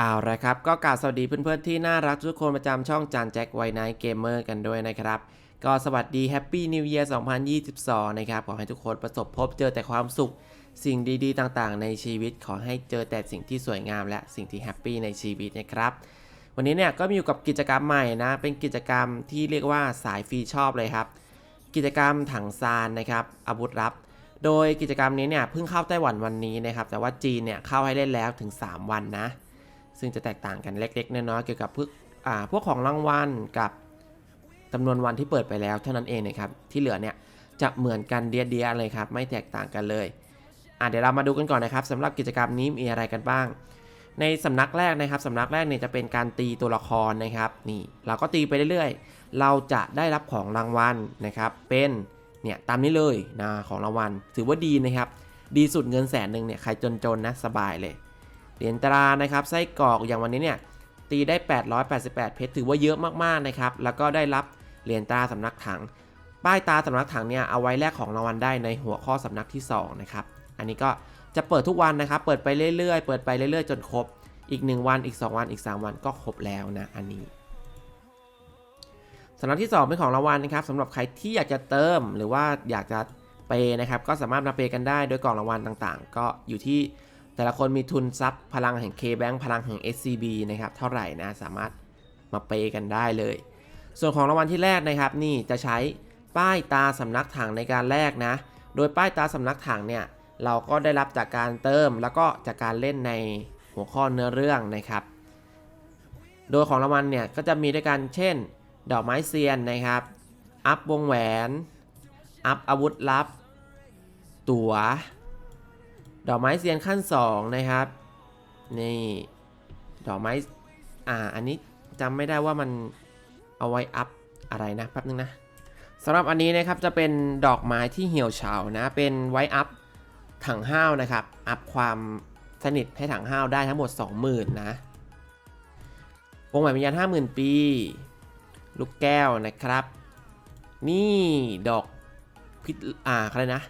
เอาละครับก็กล่าวสวัสดีเพื่อนๆที่น่ารักทุกคนประจำช่องจานแจ็คไวไนท์เกมเมอร์กันด้วยนะครับ ก็สวัสดีแฮปปี้นิว e ยร์2022 นะครับ ขอให้ทุกคนประสบพบเจอแต่ความสุข สิ่งดีๆ ต่างๆ ในชีวิตขอให้เจอแต่สิ่งที่สวยงามและสิ่งที่แฮปปี้ในชีวิตนะครับ วันนี้เนี่ยก็มีอยู่กับกิจกรรมใหม่นะ เป็นกิจกรรมที่เรียกว่าสายฟรีชอบเลยครับ กิจกรรมถังซานนะครับอาวุธลับ โดยกิจกรรมนี้เนี่ยเพิ่งเข้าไต้หวันวันนี้นะครับแต่ว่าจีนเนี่ยเข้าให้เล่นแล้วถึง 3 วันนะ ซึ่งจะแตกต่างกันเล็กๆน้อยๆเกี่ยวกับพวกอ่าพวกของรางวัลกับจำนวนวันที่เปิดไปแล้วเท่านั้นเองนะครับที่เหลือเนี่ยจะเหมือนกันเดียๆเลยครับไม่แตกต่างกันเลยอะเดี๋ยวเรามาดูกันก่อนนะครับสำหรับกิจกรรมนี้มีอะไรกันบ้าง ในสำนักแรกนะครับสำนักแรกเนี่ยจะเป็นการตีตัวละครนะครับนี่เราก็ตีไปเรื่อยๆ เราจะได้รับของรางวัลนะครับเป็นเนี่ยตามนี้เลยนะของรางวัลถือว่าดีนะครับ ดีสุดเงินแสนหนึ่งเนี่ยใครจนๆนะสบายเลย เหรียญตรานะครับไส้กรอกอย่างวันนี้เนี่ยตีได้ 888 เพชรถือว่าเยอะมากๆนะครับแล้วก็ได้รับเหรียญตราสำนักถัง ป้ายตาสำนักถังเนี่ยเอาไว้แลกของรางวัลได้ในหัวข้อสำนักที่2นะครับอันนี้ก็จะเปิดทุกวันนะครับ เปิดไปเรื่อยๆ เปิดไปเรื่อยๆ จนครบ อีก 1 วันอีก 2 วันอีก 3 วันก็ครบแล้วนะอันนี้สำนักที่ 2 เป็นของรางวัลนะครับสำหรับใครที่อยากจะเติมหรือว่าอยากจะเปย์นะครับก็สามารถมาเปย์กันได้โดยกล่องรางวัลต่างๆ ก็อยู่ที่ แต่ละคนมีทุนทรัพย์พลังแห่ง K-Bank พลังแห่ง SCB นะครับเท่าไหร่นะสามารถมาเปย์กันได้เลย ส่วนของรางวัลที่แรกนะครับนี่จะใช้ป้ายตาสำนักถังในการแลกนะ โดยป้ายตาสำนักถังเนี่ยเราก็ได้รับจากการเติมแล้วก็จากการเล่นในหัวข้อเนื้อเรื่องนะครับ โดยของรางวัลเนี่ยก็จะมีด้วยกันเช่น ดอกไม้เซียนนะครับ อัพวงแหวน อัพอาวุธลับ ตั๋ว ดอกไม้เซียนขั้น 2 นะครับ นี่ ดอกไม้ อ่า อันนี้จำไม่ได้ว่ามันเอาไว้อัพอะไรนะแป๊บนึงนะสำหรับอันนี้นะครับจะเป็นดอกไม้ที่เหี่ยวเฉานะ เป็นไว้อัพถังห้าวนะครับ อัพความสนิทให้ถังห้าวได้ทั้งหมด 20,000 นะวงแหวนวิญญาณ50,000 ปี ลูกแก้วนะครับ นี่ดอกพิษอ่าอะไรนะ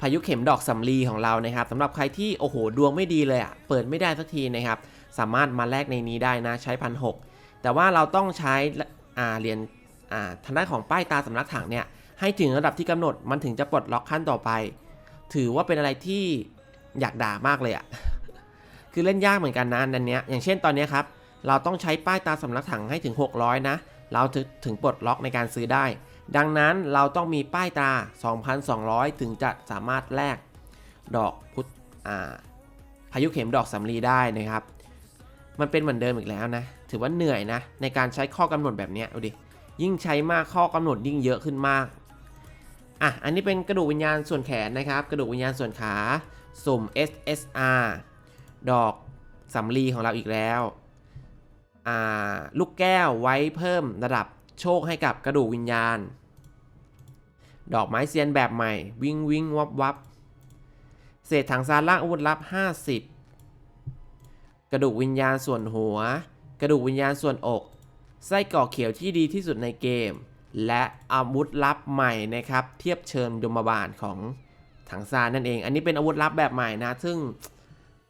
พายุเข็มดอกสำลีของเรานะครับสำหรับใครที่โอ้โหดวงไม่ดีเลยอะ่ะเปิดไม่ได้สักทีนะครับ สามารถมาแลกในนี้ได้นะใช้พันหแต่ว่าเราต้องใช้อ่าเหรียญอ่าทางด้านของป้ายตาสำนักถังเนี่ยให้ถึงระดับที่กำหนดมันถึงจะปลดล็อกขั้นต่อไป ถือว่าเป็นอะไรที่อยากด่ามากเลยอะ่ะคือเล่นยากเหมือนกันนะอันเนี้ยอย่างเช่นตอนนี้ครับเราต้องใช้ป้ายตาสำนักถังให้ถึง 600 นะ เราถึงถึงปลดล็อกในการซื้อได้ ดังนั้นเราต้องมีป้ายตรา 2,200 ถึงจะสามารถแลกดอกพุทธพายุเข็มดอกสำลีได้นะครับ มันเป็นเหมือนเดิมอีกแล้วนะ ถือว่าเหนื่อยนะ ในการใช้ข้อกำหนดแบบนี้ดูดิ ยิ่งใช้มากข้อกำหนดยิ่งเยอะขึ้นมาก อะ อันนี้เป็นกระดูกวิญญาณส่วนแขนนะครับ กระดูกวิญญาณส่วนขา สุ่ม SSR ดอกสำลีของเราอีกแล้ว อ่า ลูกแก้วไว้เพิ่มระดับ โชคให้กับกระดูกวิญญาณ ดอกไม้เซียนแบบใหม่ วิ่งวิ่งวับวับเศษถังซานล่างอาวุธลับ 50 กระดูกวิญญาณส่วนหัว กระดูกวิญญาณส่วนอก ไส้กรอกเขียวที่ดีที่สุดในเกม และอาวุธลับใหม่นะครับ เทียบเชิญยมบาลของถังซานนั่นเอง อันนี้เป็นอาวุธลับแบบใหม่นะ ซึ่ง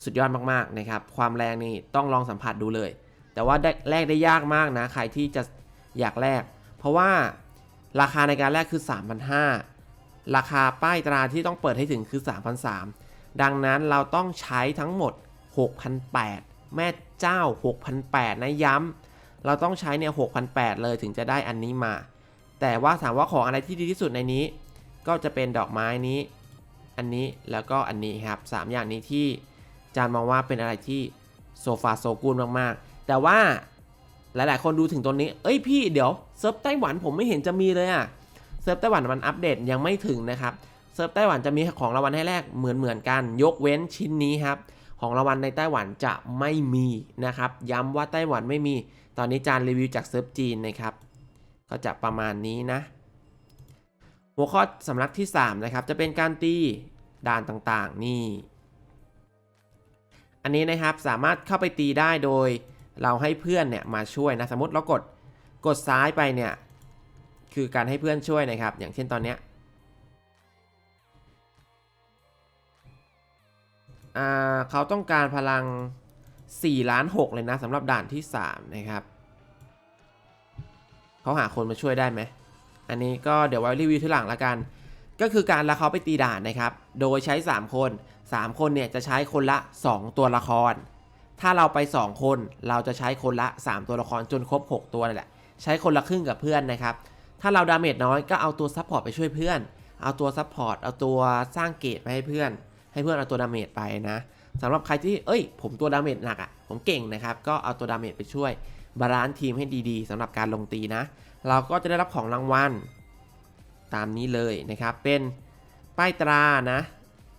สุดยอดมากๆนะครับ ความแรงนี่ต้องลองสัมผัสดูเลย แต่ว่าได้แลกได้ยากมากนะ ใครที่จะ อยากแลกเพราะว่าราคาในการแลกคือ 3,500 ราคาป้ายตราที่ต้องเปิดให้ถึงคือ 3,300 ดังนั้นเราต้องใช้ทั้งหมด 6,800 แม่เจ้า 6,800 นะย้ำ เราต้องใช้เนี่ย 6,800 เลยถึงจะได้อันนี้มา แต่ว่าถามว่าของอะไรที่ดีที่สุดในนี้ ก็จะเป็นดอกไม้นี้ อันนี้แล้วก็อันนี้ครับ 3 อย่างนี้ที่จานมองว่าเป็นอะไรที่โซฟาโซกูลมากๆ แต่ว่า หลายๆ คนดูถึงตรงนี้ เอ้ยพี่เดี๋ยวเซิร์ฟไต้หวันผมไม่เห็นจะมีเลยอะเซิร์ฟไต้หวันมันอัปเดตยังไม่ถึงนะครับ เซิร์ฟไต้หวันจะมีของรางวัลให้แรกเหมือนเหมือนกัน ยกเว้นชิ้นนี้ครับ ของรางวัลในไต้หวันจะไม่มีนะครับ ย้ำว่าไต้หวันไม่มี ตอนนี้จานรีวิวจากเซิร์ฟจีนนะครับ ก็จะประมาณนี้นะ หัวข้อสำนักที่ 3 นะครับ จะเป็นการตีด่านต่างๆ นี่ อันนี้นะครับสามารถเข้าไปตีได้โดย เราให้เพื่อนเนี่ยมาช่วยนะสมมติเรากดกดซ้ายไปเนี่ยคือการให้เพื่อนช่วยนะครับ อย่างเช่นตอนเนี้ยอ่าเขาต้องการพลัง4ล้าน6เลยนะสำหรับด่านที่ 3 นะครับเขาหาคนมาช่วยได้ไหม อันนี้ก็เดี๋ยวไว้รีวิวทีหลังละกัน ก็คือการละเขาไปตีด่านนะครับ โดยใช้ 3 คน 3 คนเนี่ยจะใช้คนละ 2 ตัวละคร ถ้าเราไป 2 คน เราจะใช้คนละ 3 ตัวละครจนครบ 6 ตัวนั่นแหละ ใช้คนละครึ่งกับเพื่อนนะครับ ถ้าเราดาเมจน้อยก็เอาตัวซัพพอร์ตไปช่วยเพื่อน เอาตัวซัพพอร์ต เอาตัวสร้างเกรดไปให้เพื่อน ให้เพื่อนเอาตัวดาเมจไปนะสำหรับใครที่ เอ้ย ผมตัวดาเมจหนักอะ่ะ ผมเก่งนะครับ ก็เอาตัวดาเมจไปช่วยบาลานซ์ทีมให้ดีๆสำหรับการลงตีนะ เราก็จะได้รับของรางวัล ตามนี้เลยนะครับ เป็นป้ายตรานะ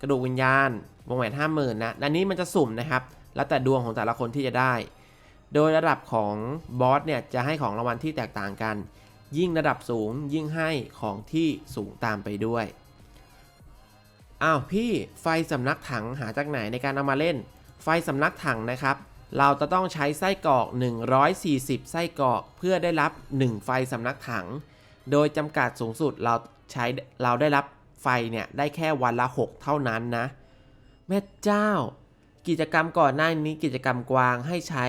กระดูกวิญญาณ วงแหวนห้าหมื่นนะ อันนี้มันจะสุ่มนะครับ แล้วแต่ดวงของแต่ละคนที่จะได้ โดยระดับของบอสเนี่ยจะให้ของรางวัลที่แตกต่างกัน ยิ่งระดับสูงยิ่งให้ของที่สูงตามไปด้วย อ้าวพี่ไฟสำนักถังหาจากไหนในการเอามาเล่น ไฟสำนักถังนะครับ เราจะต้องใช้ไส้กรอก 140 ไส้กรอกเพื่อได้รับ 1 ไฟสำนักถัง โดยจำกัดสูงสุดเราใช้เราได้รับไฟเนี่ยได้แค่วันละ 6 เท่านั้นนะ แม่เจ้า กิจกรรมก่อนหน้านี้กิจกรรมกวางให้ใช้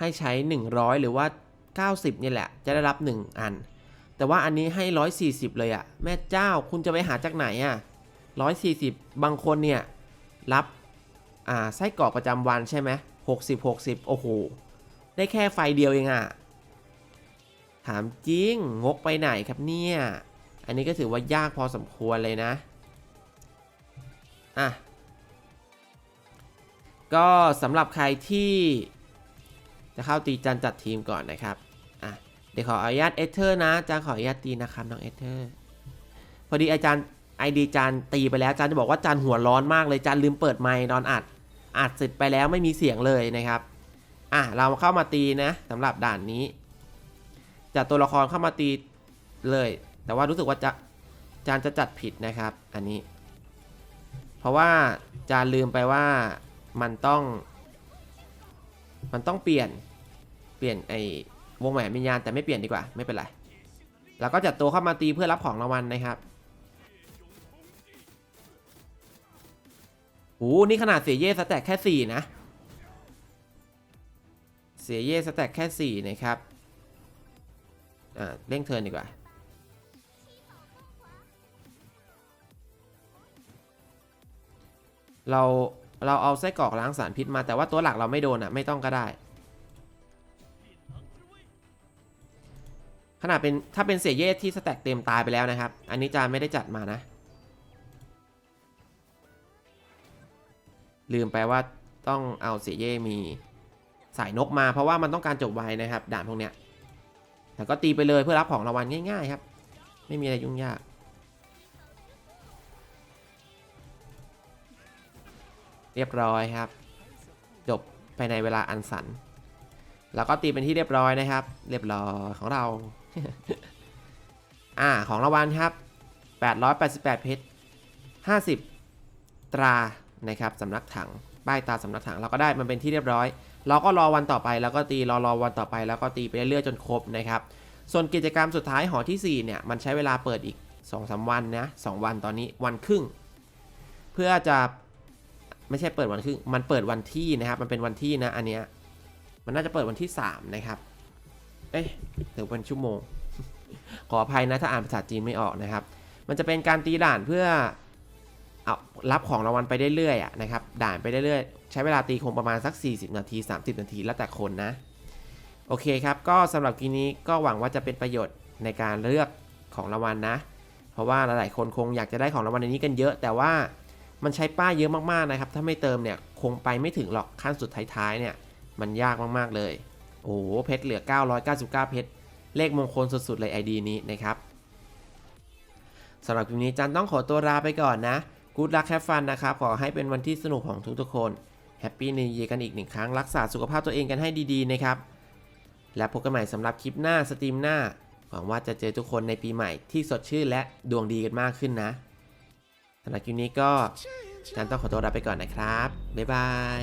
ให้ใช้ 100 หรือว่า 90เนี่ยแหละ จะได้รับ 1 อัน แต่ว่าอันนี้ให้ 140 เลยอะแม่เจ้าคุณจะไปหาจากไหนอะ140 บางคนเนี่ย รับอ่าไส้กรอกประจำวันใช่ไหม60 60 โอ้โห ได้แค่ไฟเดียวเองอะถามจริงงกไปไหนครับเนี่ย อันนี้ก็ถือว่ายากพอสมควรเลยนะ อะ ก็สำหรับใครที่จะเข้าตีจันจัดทีมก่อนนะครับอะเดี๋ยวขออนุญาตเอเธอร์นะอาจารย์ขออนุญาตตีนะครับน้องเอเธอร์พอดีอาจารย์ไอดีจานตีไปแล้วจารย์จะบอกว่าจานหัวร้อนมากเลยจานลืมเปิดไมค์ตอนอัดอัดเสร็จไปแล้วไม่มีเสียงเลยนะครับอะเราเข้ามาตีนะสำหรับด่านนี้จัดตัวละครเข้ามาตีเลย แต่ว่ารู้สึกว่าจะจานจะจัดผิดนะครับ อันนี้ เพราะว่าจานลืมไปว่า มันต้อง มันต้องเปลี่ยน เปลี่ยนไอ้วงแหวนวิญญาณแต่ไม่เปลี่ยนดีกว่า ไม่เป็นไร แล้วก็จัดตัวเข้ามาตีเพื่อรับของรางวัลนะครับโอ้นี่ขนาดเสียเย่สแต็กแค่ 4 นะ เสียเย่สแต็กแค่ 4 นะครับ อ่าเร่งเทิร์นดีกว่า เรา เราเอาไส้กรอกล้างสารพิษมาแต่ว่าตัวหลักเราไม่โดนอะไม่ต้องก็ได้ ขนาดเป็นถ้าเป็นเสียเย่ที่สแต็กเต็มตายไปแล้วนะครับ อันนี้จานไม่ได้จัดมานะ ลืมไปว่าต้องเอาเสียเย่มีสายนกมาเพราะว่ามันต้องการจบไวนะครับ ด่านพวกเนี้ยแต่ก็ตีไปเลยเพื่อรับของรางวัลง่ายๆครับ ไม่มีอะไรยุ่งยาก เรียบร้อยครับ จบภายในเวลาอันสัน แล้วก็ตีเป็นที่เรียบร้อยนะครับ เรียบร้อยของเรา อ่าของรางวัลครับ 888 เพชร 50 ตรานะครับสำนักถังป้ายตาสำนักถังเราก็ได้มันเป็นที่เรียบร้อย เราก็รอวันต่อไปแล้วก็ตีรอรอวันต่อไปแล้วก็ตีไปเรื่อยๆจนครบนะครับ ส่วนกิจกรรมสุดท้ายหอที่ 4 เนี่ยมันใช้เวลาเปิดอีก2-3วันนะ2วันตอนนี้วันครึ่ง เพื่อจะ ไม่ใช่เปิดวันครึ่งมันเปิดวันที่นะครับ มันเป็นวันที่นะอันเนี้ยมันน่าจะเปิดวันที่ 3 นะครับ เอ๊ะหรือเป็นชั่วโมง ขออภัยนะถ้าอ่านภาษาจีนไม่ออกนะครับ มันจะเป็นการตีด่านเพื่อเอารับของรางวัลไปเรื่อยๆนะครับ ด่านไปเรื่อยๆ ใช้เวลาตีคงประมาณสัก 40 นาที 30 นาทีแล้วแต่คนนะ โอเคครับ ก็สำหรับกีนี้ก็หวังว่าจะเป็นประโยชน์ในการเลือกของรางวัลนะ เพราะว่าหลายๆคนคงอยากจะได้ของรางวัลในนี้กันเยอะ แต่ว่า มันใช้ป้ายเยอะมากๆนะครับ ถ้าไม่เติมเนี่ยคงไปไม่ถึงหรอกขั้นสุดท้ายๆเนี่ย มันยากมากๆเลย โอ้โหเพชรเหลือ 999 เพชร เลขมงคลสุดๆเลย ID นี้นะครับสำหรับคลิปนี้จันต้องขอตัวลาไปก่อนนะกูดลักแคฟฟันนะครับ ขอให้เป็นวันที่สนุกของทุกๆคนแฮปปี้นิวเยียกันอีกหนึ่งครั้งรักษาสุขภาพตัวเองกันให้ดีๆนะครับ และพบกันใหม่สำหรับคลิปหน้าสตรีมหน้าหวังว่าจะเจอทุกคนในปีใหม่ที่สดชื่นและดวงดีกันมากขึ้นนะ สำหรับคลิปนี้ก็ฉันต้องขอตัวลาไปก่อนนะครับ บ๊ายบาย